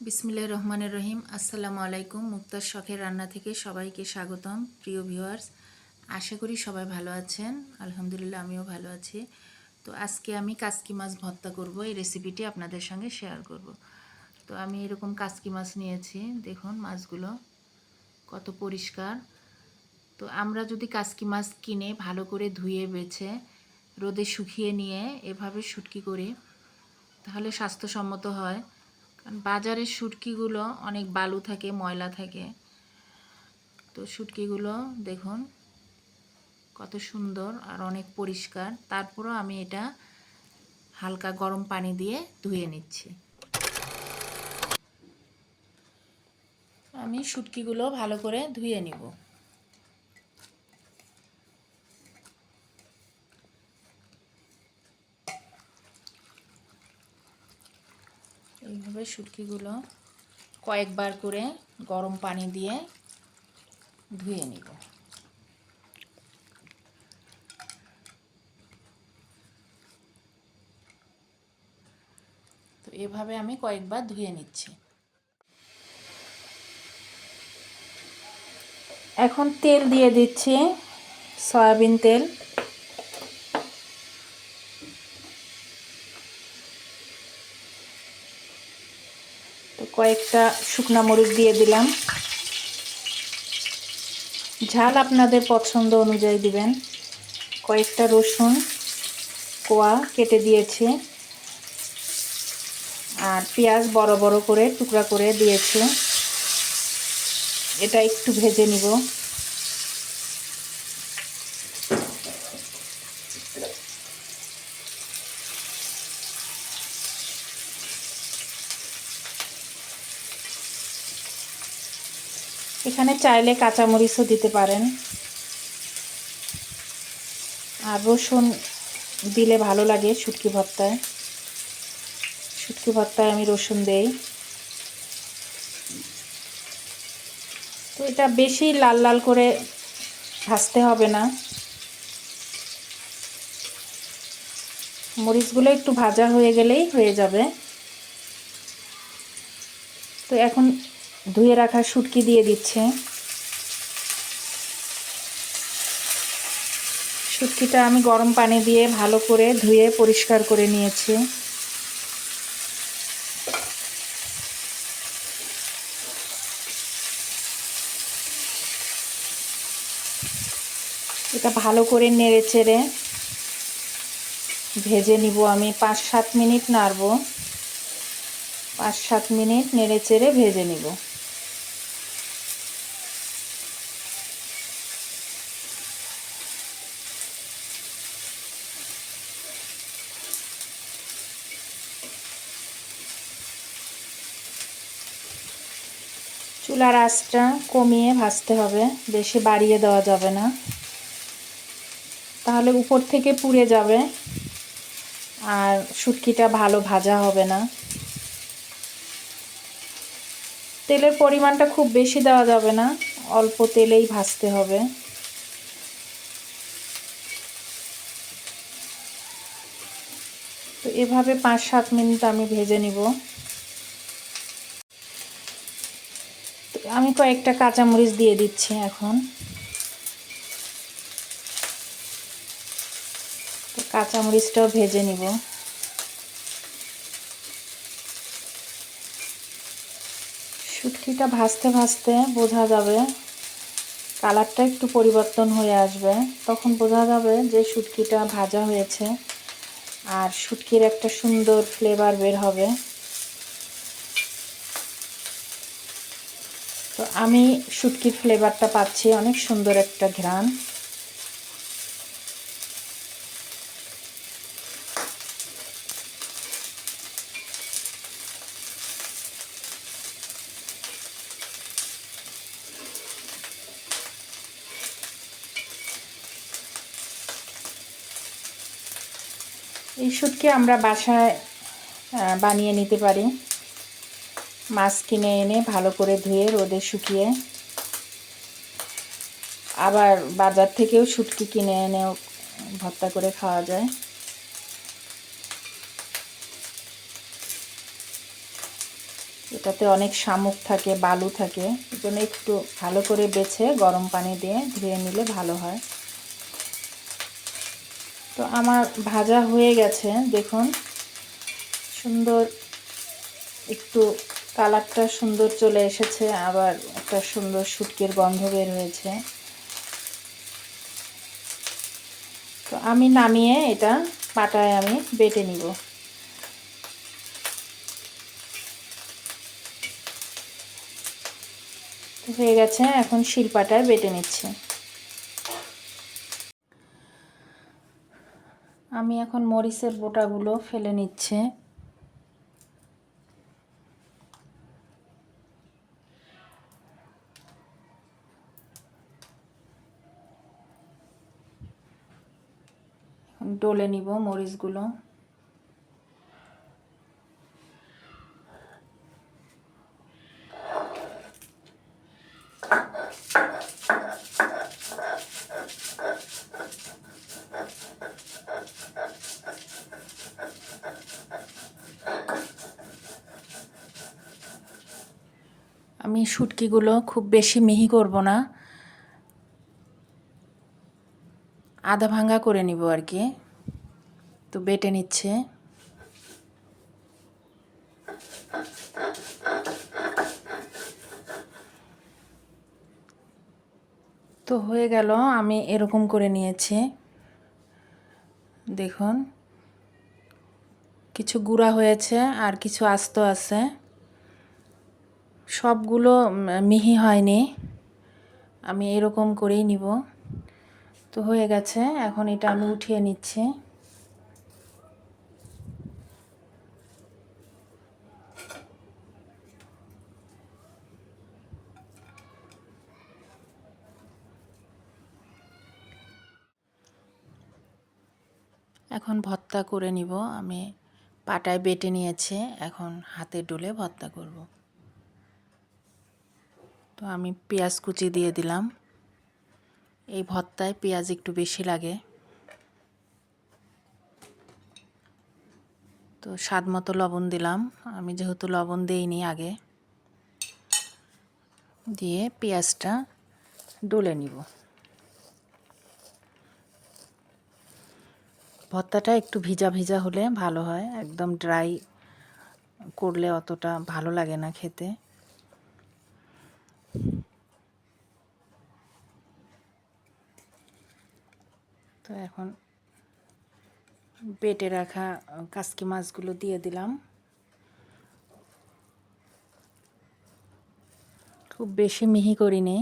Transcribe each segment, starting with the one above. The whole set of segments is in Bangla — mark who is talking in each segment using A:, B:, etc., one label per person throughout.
A: বিসমিল্লাহ রহমানের রহিম। আসসালামু আলাইকুম। মুক্তার শখের রান্না থেকে সবাইকে স্বাগতম। প্রিয় ভিউয়ার্স, আশা করি সবাই ভালো আছেন। আলহামদুলিল্লাহ, আমিও ভালো আছি। তো আজকে আমি কাসকি মাছ ভর্তা করব। এই রেসিপিটি আপনাদের সঙ্গে শেয়ার করব। তো আমি এরকম কাসকি মাছ নিয়েছি। দেখুন মাছগুলো কত পরিষ্কার। তো আমরা যদি কাসকি মাছ কিনে ভালো করে ধুয়ে, বেছে, রোদে শুকিয়ে নিয়ে এভাবে শুটকি করি, তাহলে স্বাস্থ্যসম্মত হয়। বাজারের শুটকিগুলো অনেক বালু থাকে, ময়লা থাকে। তো শুটকিগুলো দেখুন, কত সুন্দর আর অনেক পরিষ্কার। তারপরও আমি এটা হালকা গরম পানি দিয়ে ধুয়ে নিচ্ছি। আমি শুটকিগুলো ভালো করে ধুয়ে নিব। এইভাবে শুটকিগুলো কয়েকবার করে গরম পানি দিয়ে ধুয়ে নিব। তো এভাবে আমি কয়েকবার ধুয়ে নিচ্ছি। এখন তেল দিয়ে দিচ্ছি, সয়াবিন তেল। তো কয়েকটা শুকনা মরিচ দিয়ে দিলাম। ঝাল আপনাদের পছন্দ অনুযায়ী দিবেন। কয়েকটা রসুন কোয়া কেটে দিয়েছে। আর পেঁয়াজ বড় বড় করে টুকরা করে দিয়েছে। এটা একটু ভেজে নিব। এখানে চাইলে কাঁচামরিচও দিতে পারেন। আর রসুন দিলে ভালো লাগে শুটকি ভর্তায়। শুটকি ভর্তায় আমি রসুন দেই। তো এটা বেশি লাল লাল করে ভাজতে হবে না। মরিচগুলো একটু ভাজা হয়ে গেলেই হয়ে যাবে। তো এখন ধুয়ে রাখা শুটকি দিয়ে দিচ্ছে। শুটকিটা আমি গরম পানি দিয়ে ভালো করে ধুয়ে পরিষ্কার করে নিয়েছি। এটা ভালো করে নেড়ে চেড়ে ভেজে নিব আমি। পাঁচ সাত মিনিট নাড়ব। পাঁচ সাত মিনিট নেড়ে চেড়ে ভেজে নিব। চুলার আঁচটা কমিয়ে ভাজতে হবে, বেশি বাড়িয়ে দেওয়া যাবে না। তাহলে উপর থেকে পুড়ে যাবে আর শুটকিটা ভালো ভাজা হবে না। তেলের পরিমাণটা খুব বেশি দেওয়া যাবে না, অল্প তেলেই ভাজতে হবে। তো এভাবে পাঁচ সাত মিনিট আমি ভেজে নিব। আমি কয়েকটা কাঁচামরিচ দিয়ে দিচ্ছি এখন। কাঁচামরিচটাও ভেজে নিব। শুটকিটা ভাজতে ভাজতে বোঝা যাবে কালারটা একটু পরিবর্তন হয়ে আসবে। তখন বোঝা যাবে যে শুটকিটা ভাজা হয়েছে আর শুটকির একটা সুন্দর ফ্লেভার বের হবে। আমি শুটকির ফ্লেভারটা পাচ্ছি, অনেক সুন্দর একটা ঘ্রাণ। এই শুটকি আমরা বাসায় বানিয়ে নিতে পারি। মাছ কিনে এনে ভালো করে ধুয়ে রোদে শুকিয়ে আবার বাজার থেকেও শুটকি কিনে এনেও ভর্তা করে খাওয়া যায়। এটাতে অনেক শামুক থাকে, বালু থাকে এই জন্য একটু ভালো করে বেছে গরম পানি দিয়ে ধুয়ে নিলে ভালো হয়। তো আমার ভাজা হয়ে গেছে, দেখুন। সুন্দর একটু কালারটা সুন্দর চলে এসেছে, আবার একটা সুন্দর শুটকির গন্ধ বের হয়েছে তো আমি নামিয়ে এটা পাটায় আমি বেটে নিব। হয়ে গেছে, এখন শিলপাটায় বেটে নিচ্ছে। আমি এখন মরিচের বোটাগুলো ফেলে নিচ্ছে। ডলে নিব মরিচগুলো। আমি শুটকিগুলো খুব বেশি মিহি করব না। আধা ভাঙ্গা করে নিব আর কি। তো বেটে নিচ্ছে। তো হয়ে গেল, আমি এরকম করে নিয়েছি। দেখুন, কিছু গুঁড়া হয়েছে আর কিছু আস্ত আছে। সবগুলো মিহি হয়নি। আমি এরকম করেই নিব। তো হয়ে গেছে। এখন এটা আমি উঠিয়ে নিচ্ছি। এখন ভর্তা করে নিব। আমি পাটায় বেটে নিয়েছে। এখন হাতে ডলে ভর্তা করব। তো আমি পেঁয়াজ কুচি দিয়ে দিলাম। এই ভর্তায় পেঁয়াজ একটু বেশি লাগে। তো স্বাদ মতো লবণ দিলাম। আমি যেহেতু লবণ দিইনি আগে, দিয়ে পেঁয়াজটা ডলে নিব। ভর্তাটা একটু ভিজা ভিজা হলে ভালো হয়, একদম ড্রাই করলে অতটা ভালো লাগে না খেতে। তো এখন বেটে রাখা কাসকি মাছগুলো দিয়ে দিলাম। খুব বেশি মিহি করিনি।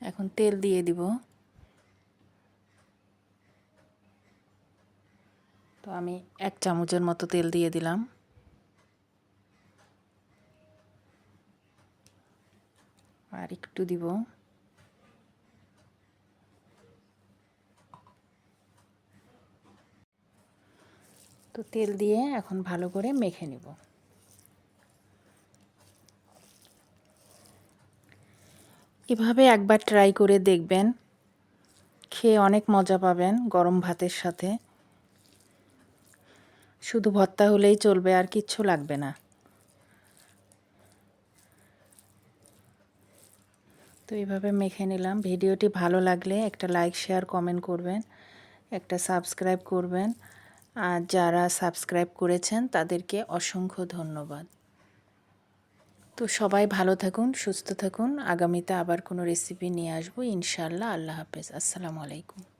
A: এখন তেল দিয়ে দিব। তো আমি এক চামচের মতো তেল দিয়ে দিলাম। আর একটু দিব। তো তেল দিয়ে এখন ভালো করে মেখে নিব। এভাবে একবার ট্রাই করে দেখবেন। খেয়ে অনেক মজা পাবেন গরম ভাতের সাথে। শুধু ভর্তা হলেই চলবে, আর কিচ্ছু লাগবে না। তো এইভাবে মেখে নিলাম। ভিডিওটি ভালো লাগলে একটা লাইক শেয়ার কমেন্ট করবেন, একটা সাবস্ক্রাইব করবেন। আর যারা সাবস্ক্রাইব করেছেন, তাদেরকে অসংখ্য ধন্যবাদ। তো সবাই ভালো থাকুন, সুস্থ থাকুন। আগামীতে আবার কোনো রেসিপি নিয়ে আসব। ইনশাল্লাহ আল্লাহ হাফেজ। আসসালামু আলাইকুম।